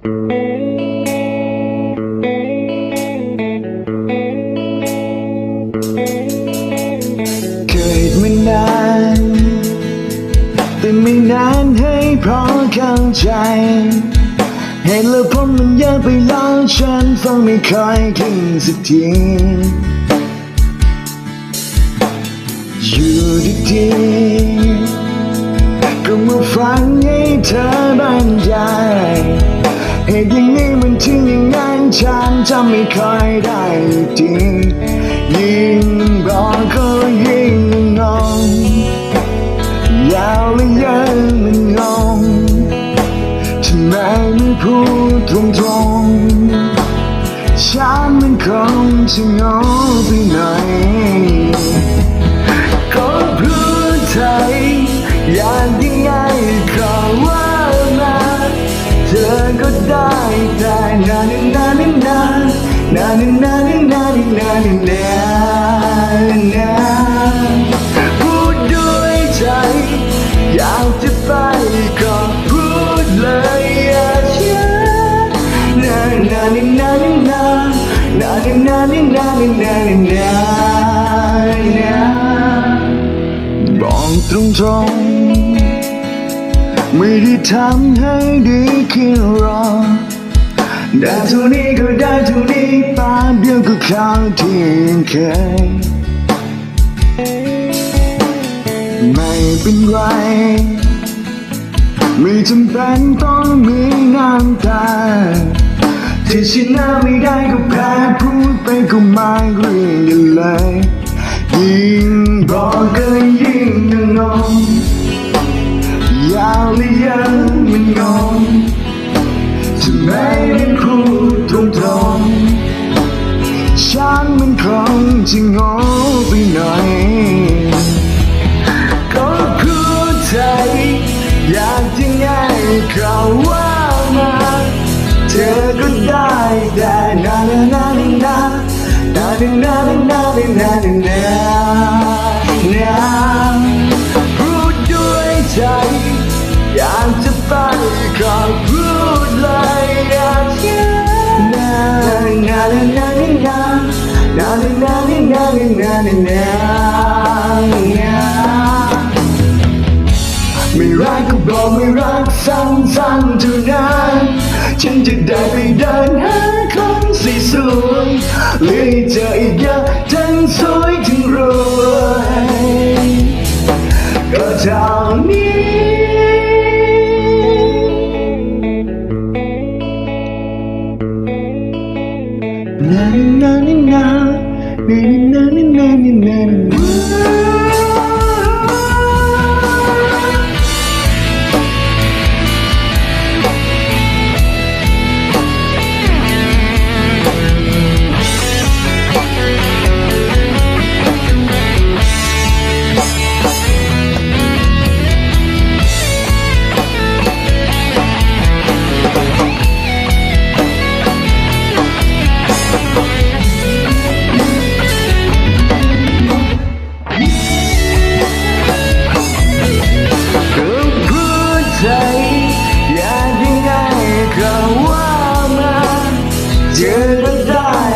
เคยมานานแต่ไม่นานให้เพราะเข้าใจ เห็นแล้วผมมันเยอะไปแล้วฉันฟังไม่ค่อยขึ้นสักทีอยู่ดีๆก็มาฟังให้เธอบรรยาย เหตุอย่างนี้มันถึงอย่างนั้นฉันจำไม่ค่อยได้จริงยิ่งบอก็ยิ่งงงยาวและเยังมันงงทำไมไม่พูดตรงๆฉันมันคงจะงงไปหน่อยก็เพูดไทยอยากยังไงก็ นานินนานินนานนานินนานินนานินนานินนานนาพูดด้วยใจ อยากจะไปก็พูดเลยอย่าเชื่อนานนานินนานินนานนานินนานินนานินนานินนานาบอกตรงๆไม่ได้ทำให้ดีคิดรอ ได้เท่านี้ก็ได้เท่านี้ป๊บเดียวก็เข้าที่เคย ไม่เป็นไร ไม่จำเป็นต้องมีน้ำตาที่ชนะไม่ได้ก็แพ้พูดไปก็ไม่เรื่องกันเลย จะงอไปหน่อยก็คู่ใจ อยากยังไงเขาว่ามาเธอก็ได้แต่นานนานนานนานนาน ไม่รักก็บอกไม่รักสั้นๆเท่านั้นฉันจะได้ไปเดินหาคนสีสวยเลือให้เจออีกเยอะทั้งสวยทั้งรวยก็เท่านี้นานานานา na na na na na na